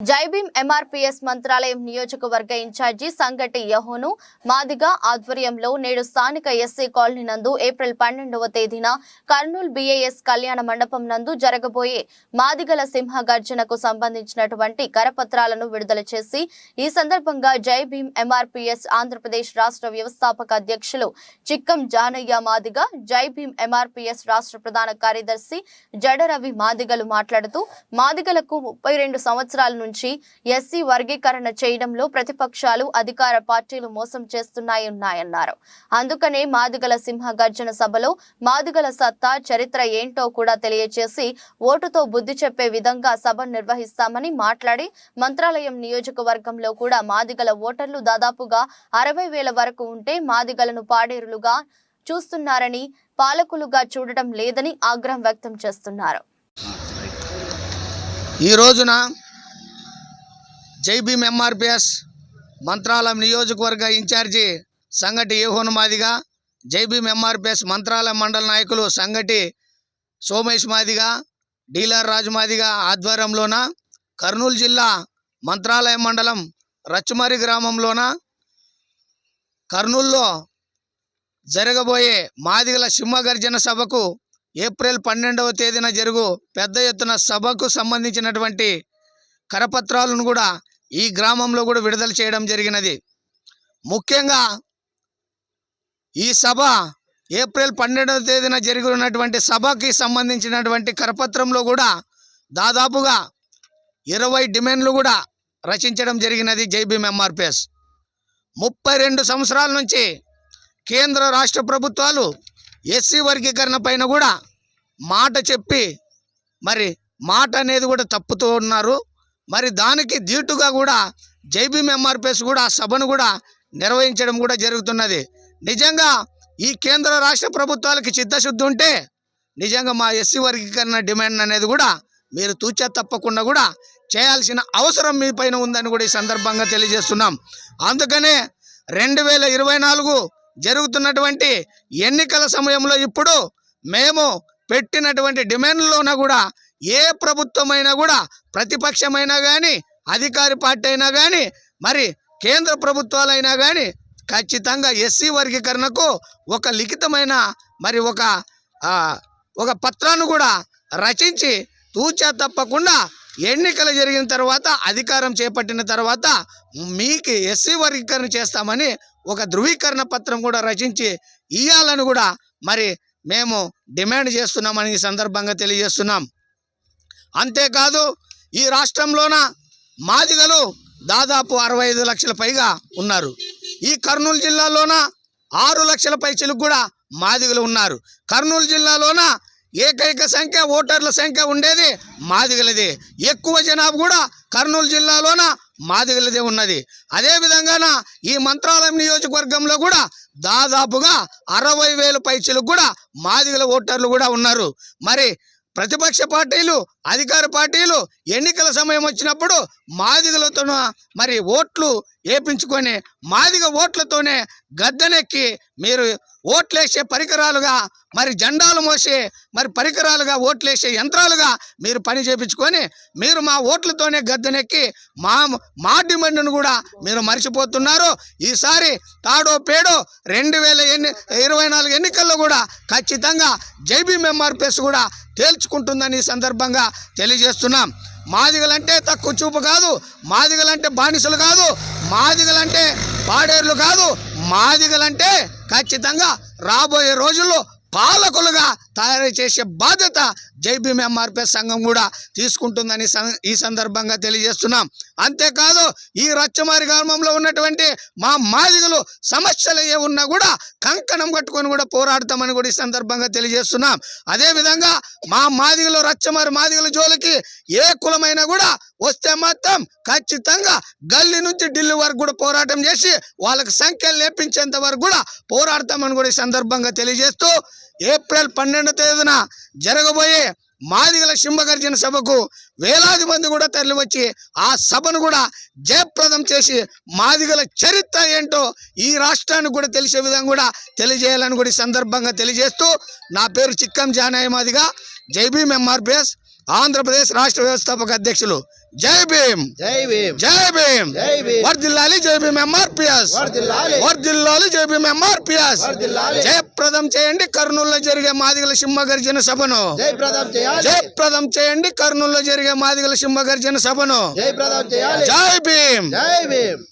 Jai Bhim MRPS Mantralayam నియోజకవర్గ incharge సంగటి యహోను మాదిగా ఆధ్వర్యంలో నేడు స్థానిక ఎస్సీ కాలనీ నందు ఏప్రిల్ పన్నెండవ తేదీన కర్నూలు బీఏఎస్ కళ్యాణ మండపం నందు జరగబోయే మాదిగల సింహగర్జనకు సంబంధించినటువంటి కరపత్రాలను విడుదల చేసి ఈ సందర్భంగా జైభీం ఎంఆర్పీఎస్ ఆంధ్రప్రదేశ్ రాష్ట్ర వ్యవస్థాపక అధ్యక్షులు చిక్కం జానయ్య మాదిగ జైభీం ఎంఆర్పీఎస్ రాష్ట్ర ప్రధాన కార్యదర్శి జడరవి మాదిగలు మాట్లాడుతూ మాదిగలకు ముప్పై రెండు సంవత్సరాల నుంచి ఎస్సీ వర్గీకరణ చేయడంలో ప్రతిపక్షాలు అధికార పార్టీలు మోసం చేస్తున్నాయన్నాయన్నారు అందుకనే మాదిగల సింహ గర్జన సభలో మాదిగల సత్తా చరిత్ర ఏంటో కూడా తెలియచేసి ఓటుతో బుద్ధి చెప్పే విధంగా సభ నిర్వహిస్తామని మాట్లాడి మంత్రాలయం నియోజకవర్గంలో కూడా మాదిగల ఓటర్లు దాదాపుగా అరవై వేల వరకు ఉంటే మాదిగలను పాడేరులుగా చూస్తున్నారని పాలకులుగా చూడటం లేదని ఆగ్రహం వ్యక్తం చేస్తున్నారు. ఈ రోజున జై భీమ్ ఎంఆర్పిఎస్ మంత్రాలయం నియోజకవర్గ ఇన్ఛార్జి సంగటి ఏహోను మాదిగా జై భీమ్ ఎంఆర్పిఎస్ మంత్రాలయం మండల నాయకులు సంగటి సోమేష్ మాదిగా డీలర్ రాజు మాదిగా ఆధ్వర్యంలోన కర్నూలు జిల్లా మంత్రాలయం మండలం రచ్చమరి గ్రామంలోన కర్నూలులో జరగబోయే మాదిగల సింహగర్జన సభకు ఏప్రిల్ పన్నెండవ తేదీన జరుగు పెద్ద ఎత్తున సభకు సంబంధించినటువంటి కరపత్రాలను కూడా ఈ గ్రామంలో కూడా విడుదల చేయడం జరిగినది. ముఖ్యంగా ఈ సభ ఏప్రిల్ పన్నెండవ తేదీన జరుగుతున్నటువంటి సభకి సంబంధించినటువంటి కరపత్రంలో కూడా దాదాపుగా ఇరవై డిమాండ్లు కూడా రచించడం జరిగినది జైబీఎం ఎంఆర్పిఎస్. ముప్పై రెండు సంవత్సరాల నుంచి కేంద్ర రాష్ట్ర ప్రభుత్వాలు ఎస్సీ వర్గీకరణ పైన కూడా మాట చెప్పి మరి మాట అనేది కూడా తప్పుతూ ఉన్నారు. మరి దానికి దీటుగా కూడా జైబీఎం ఎంఆర్పిఎస్ కూడా సభను కూడా నిర్వహించడం కూడా జరుగుతున్నది. నిజంగా ఈ కేంద్ర రాష్ట్ర ప్రభుత్వాలకి చిత్తశుద్ధి ఉంటే నిజంగా మా ఎస్సీ వర్గీకరణ డిమాండ్ అనేది కూడా మీరు తూచా తప్పకుండా కూడా చేయాల్సిన అవసరం మీ పైన ఉందని కూడా ఈ సందర్భంగా తెలియజేస్తున్నాం. అందుకనే రెండు వేల ఇరవై నాలుగు జరుగుతున్నటువంటి ఎన్నికల సమయంలో ఇప్పుడు మేము పెట్టినటువంటి డిమాండ్లోన కూడా ఏ ప్రభుత్వమైనా కూడా ప్రతిపక్షమైనా కానీ అధికారి పార్టీ అయినా కానీ మరి కేంద్ర ప్రభుత్వాలైనా కానీ ఖచ్చితంగా ఎస్సీ వర్గీకరణకు ఒక లిఖితమైన మరి ఒక ఒక పత్రాన్ని కూడా రచించి తూచా తప్పకుండా ఎన్నికలు జరిగిన తర్వాత అధికారం చేపట్టిన తర్వాత మీకు ఎస్సీ వర్గీకరణ చేస్తామని ఒక ధృవీకరణ పత్రం కూడా రచించి ఇవ్వాలని కూడా మరి మేము డిమాండ్ చేస్తున్నామని ఈ సందర్భంగా తెలియజేస్తున్నాం. అంతేకాదు ఈ రాష్ట్రంలోన మాదిగలు దాదాపు అరవై ఐదు లక్షల పైగా ఉన్నారు. ఈ కర్నూలు జిల్లాలోన ఆరు లక్షల పైచలకు కూడా మాదిగలు ఉన్నారు. కర్నూలు జిల్లాలోన ఏకైక సంఖ్య ఓటర్ల సంఖ్య ఉండేది మాదిగలదే. ఎక్కువ జనాభా కూడా కర్నూలు జిల్లాలోన మాదిగలదే ఉన్నది. అదేవిధంగాన ఈ మంత్రాలయం నియోజకవర్గంలో కూడా దాదాపుగా అరవై వేల పైచలకు కూడా మాదిగల ఓటర్లు కూడా ఉన్నారు. మరి ప్రతిపక్ష పార్టీలు అధికార పార్టీలు ఎన్నికల సమయం వచ్చినప్పుడు మాదిగలతో మరి ఓట్లు వేపించుకొని మాదిగ ఓట్లతోనే గద్దెనెక్కి మీరు ఓట్లేసే పరికరాలుగా మరి జెండాలు మోసే మరి పరికరాలుగా ఓట్లేసే యంత్రాలుగా మీరు పని చేపించుకొని మీరు మా ఓట్లతోనే గద్దెనెక్కి మా మా డిమాండ్ను కూడా మీరు మర్చిపోతున్నారు. ఈసారి తాడో పేడో రెండు వేల ఎన్ని ఇరవై నాలుగు ఎన్నికల్లో కూడా ఖచ్చితంగా జైబీ ఎంఆర్పిఎస్ కూడా తేల్చుకుంటుందని సందర్భంగా తెలియజేస్తున్నాం. మాదిగలంటే తక్కువ చూపు కాదు మాదిగలంటే బానిసలు కాదు మాదిగలంటే పాడేర్లు కాదు మాదిగలంటే ఖచ్చితంగా రాబోయే రోజుల్లో పాలకులుగా తయారు చేసే బాధ్యత జైబీఎం ఎంఆర్పిఎస్ సంఘం కూడా తీసుకుంటుందని ఈ సందర్భంగా తెలియజేస్తున్నాం. అంతేకాదు ఈ రచ్చమారి గ్రామంలో ఉన్నటువంటి మా మాదిగలు సమస్యలు ఏ ఉన్నా కూడా కంకణం కట్టుకొని కూడా పోరాడతామని కూడా ఈ సందర్భంగా తెలియజేస్తున్నాం. అదేవిధంగా మా మాదిగలు రచ్చమారి మాదిగల జోలికి ఏ కులమైనా కూడా వస్తే మాత్రం ఖచ్చితంగా గల్లీ నుంచి ఢిల్లీ వరకు కూడా పోరాటం చేసి వాళ్ళకి సంఖ్యలు లేపించేంత వరకు కూడా పోరాడతామని కూడా ఈ సందర్భంగా తెలియజేస్తూ ఏప్రిల్ పన్నెండో తేదీన జరగబోయే మాదిగల సింహగర్జన సభకు వేలాది మంది కూడా తరలివచ్చి ఆ సభను కూడా జయప్రదం చేసి మాదిగల చరిత్ర ఏంటో ఈ రాష్ట్రానికి కూడా తెలిసే విధంగా కూడా తెలియజేయాలని కూడా ఈ సందర్భంగా తెలియజేస్తూ నా పేరు చిక్కం జానయ్య మాదిగా. జైబీఎం ఎంఆర్పిఎస్ ఆంధ్రప్రదేశ్ రాష్ట్ర వ్యవస్థాపక అధ్యక్షులు. జై భీమ్. జై భీమ్. జై భీమ్. జై భీమ్. వర్దిల్లాలి జై భీమ్ ఎంఆర్పిఎస్. వర్దిల్లాలి. జై భీమ్ ఎంఆర్పిఎస్. జయప్రదం చేయండి కర్నూలులో జరిగే మాదిగల సింహ గర్జన సభను. జయప్రదం చేయండి కర్నూలులో జరిగే మాదిగల సింహ గర్జన సభను జై భీమ్. జై భీమ్.